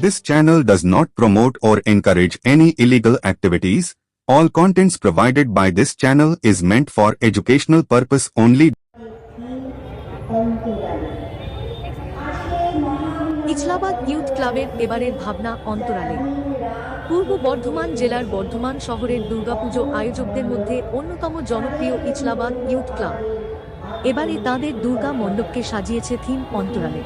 This channel does not promote or encourage any illegal activities. All contents provided by this channel is meant for educational purpose only. Ichhlabad youth ক্লাবের এবারের ভাবনা অন্তরালে পূর্ব বর্ধমান জেলার বর্ধমান শহরের দুর্গাপুজো আয়োজকদের মধ্যে অন্যতম জনপ্রিয় ইছলাবাদ ইউথ ক্লাব এবারে তাদের দুর্গা মণ্ডপকে সাজিয়েছে থিম অন্তরালে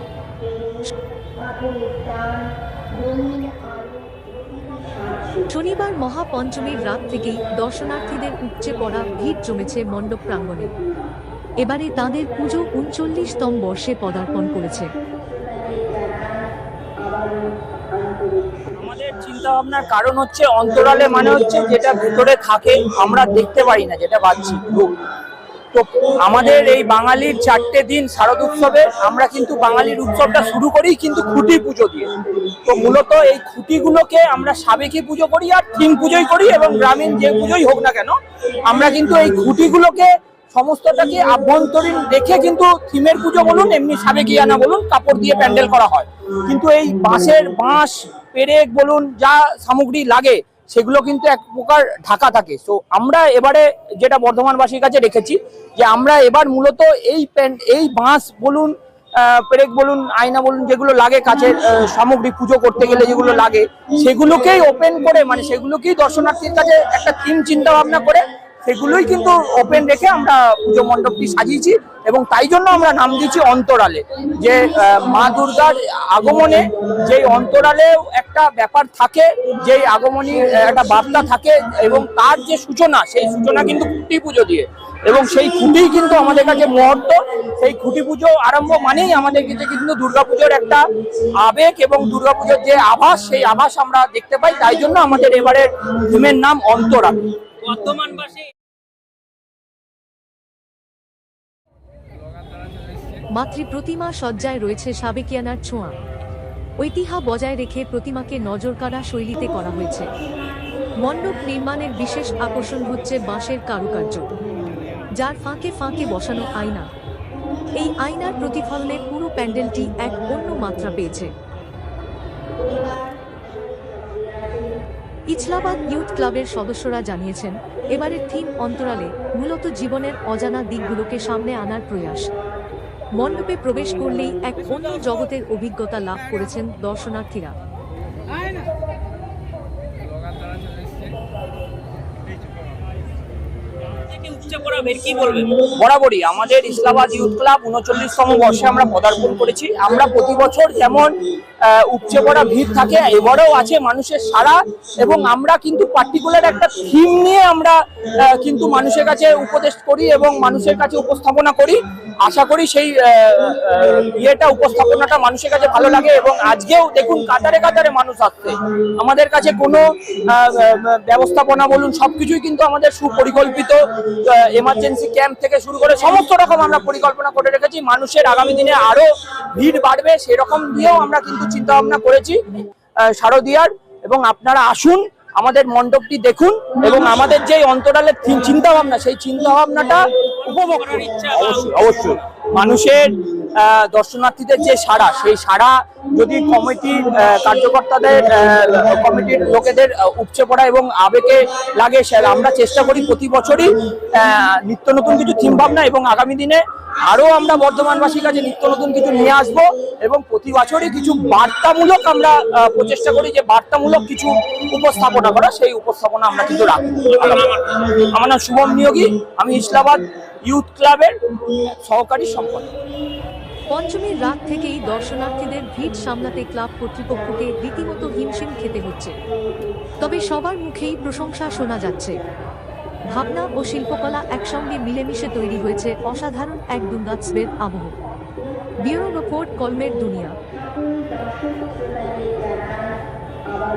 শনিবার মহাপঞ্চমীর রাত থেকেই দর্শনার্থীদের উপচে পড়া ভিড় জমেছে মণ্ডপ প্রাঙ্গণে। এবারে তাদের পুজো উনচল্লিশতম বর্ষে পদার্পণ করেছে। চিন্তা ভাবনার কারণ হচ্ছে, অন্তরালে মানে হচ্ছে যেটা ভিতরে থাকে, আমরা দেখতে পারি না, যেটা রূপ তো আমাদের এই বাঙালির চারটে দিন শারদ উৎসবে আমরা কিন্তু বাঙালির উৎসবটা শুরু করি কিন্তু খুঁটি পুজো দিয়ে। তো মূলত এই খুঁটিগুলোকে আমরা সাবেকি পুজো করি আর থিম পুজোই করি এবং গ্রামীণ যে পুজোই হোক না কেন, আমরা কিন্তু এই খুঁটিগুলোকে সমস্তটাকে আভ্যন্তরীণ রেখে কিন্তু থিমের পুজো বলুন, এমনি সাবেকিয়ানা বলুন, কাপড় দিয়ে প্যান্ডেল করা হয়। কিন্তু এই বাঁশের বাঁশ, পেরেক বলুন, যা সামগ্রী লাগে সেগুলো কিন্তু এক প্রকার ঢাকা থাকে। সো আমরা এবারে যেটা বর্ধমানবাসীর কাছে রেখেছি, যে আমরা এবার মূলত এই প্যান্ট এই বাঁশ বলুন পেরেক বলুন, আয়না বলুন, যেগুলো লাগে কাছে সামগ্রী পুজো করতে গেলে যেগুলো লাগে, সেগুলোকেই ওপেন করে মানে সেগুলোকেই দর্শনার্থীর কাছে একটা থিম চিন্তা ভাবনা করে সেগুলোই কিন্তু ওপেন রেখে আমরা পুজো মণ্ডপটি সাজিয়েছি এবং তাই জন্য আমরা নাম দিয়েছি অন্তরালে। যে মা দুর্গার আগমনে যেই অন্তরালে একটা ব্যাপার থাকে, যেই আগমনী একটা বার্তা থাকে এবং তার যে সূচনা, সেই সূচনা কিন্তু খুঁটি পুজো দিয়ে। এবং সেই খুঁটিই কিন্তু আমাদের কাছে মুহূর্ত। সেই খুঁটি পুজো আরম্ভ মানেই আমাদের কাছে কিন্তু দুর্গাপুজোর একটা আবেগ এবং দুর্গাপুজোর যে আভাস, সেই আভাস আমরা দেখতে পাই। তাই জন্য আমাদের এবারের থিমের নাম অন্তরাল। বর্তমানবাসী মাতৃ প্রতিমা সজ্জায় রয়েছে সাবেকিয়ানার ছোঁয়া। ঐতিহ্য বজায় রেখে প্রতিমাকে নজরকাড়া শৈলীতে করা হয়েছে। মণ্ডপ নির্মাণের বিশেষ আকর্ষণ হচ্ছে বাঁশের কারুকার্য, যার ফাঁকে ফাঁকে বসানো আয়না। এই আয়নার প্রতিফলনে পুরো প্যান্ডেলটি এক অন্য মাত্রা পেয়েছে। ইছলাবাদ ইউথ ক্লাবের সদস্যরা জানিয়েছেন, এবারের থিম অন্তরালে মূলত জীবনের অজানা দিকগুলোকে সামনে আনার প্রয়াস। মণ্ডপে প্রবেশ করলেই এক অন্য জগতের অভিজ্ঞতা লাভ করেছেন দর্শনার্থীরা। বরাবরই আমাদের ইসলামাবাদ ইউথ ক্লাব উনচল্লিশতম বর্ষে আমরা পদার্পণ করেছি। আমরা প্রতি বছর যেমন উপচে পড়া ভিড় থাকে, এবারেও আছে মানুষের সারা এবং আমরা কিন্তু পার্টিকুলার একটা থিম নিয়ে আমরা কিন্তু মানুষের কাছে উপদেশ করি এবং মানুষের কাছে উপস্থাপনা করি। আশা করি সেই ইয়েটা, উপস্থাপনাটা মানুষের কাছে ভালো লাগে এবং আজকেও দেখুন কাতারে কাতারে মানুষ আসছে। আমাদের কাছে কোনো ব্যবস্থাপনা বলুন, সবকিছুই কিন্তু আমাদের সুপরিকল্পিত এমার্জেন্সি ক্যাম্প থেকে শুরু করে সমস্ত রকম আমরা পরিকল্পনা করে রেখেছি। মানুষের আগামী দিনে আরও ভিড় বাড়বে, সেরকম দিয়েও আমরা কিন্তু চিন্তা ভাবনা করেছি শারদীয়ার। এবং আপনারা আসুন আমাদের মণ্ডপটি দেখুন এবং আমাদের যে অন্তরালের চিন্তা ভাবনা সেই চিন্তা ভাবনাটা উপভোগ করুন অবশ্যই অবশ্যই। মানুষের দর্শনার্থীদের যে সাড়া সেই সাড়া যদি কমিটির কার্যকর্তাদের কমিটির লোকেদের উপচে পড়া এবং আবেগে লাগে আমরা চেষ্টা করি প্রতি বছরই আহ, নিত্য নতুন কিছু থিম ভাবনা এবং আগামী দিনে আরও আমরা বর্ধমানবাসীর কাছে নিত্য নতুন কিছু নিয়ে আসব এবং প্রতি বছরই কিছু বার্তামূলক আমরা প্রচেষ্টা করি যে বার্তামূলক কিছু উপস্থাপনা করা, সেই উপস্থাপনা আমরা কিন্তু রাখব। আমার নাম শুভম নিয়োগী, আমি ইসলামাবাদ ইউথ ক্লাবের সহকারী সম্পাদক। পঞ্চমীর রাত থেকেই দর্শনার্থীদের ভিড় সামলাতে ক্লাব কর্তৃপক্ষকে রীতিমতো হিমশিম খেতে হচ্ছে। তবে সবার মুখেই প্রশংসা শোনা যাচ্ছে। ভাবনা ও শিল্পকলা একসঙ্গে মিলেমিশে তৈরি হয়েছে অসাধারণ এক দুর্গাৎসবের আবহ। বিউরো রিপোর্ট, কলমের দুনিয়া। আবার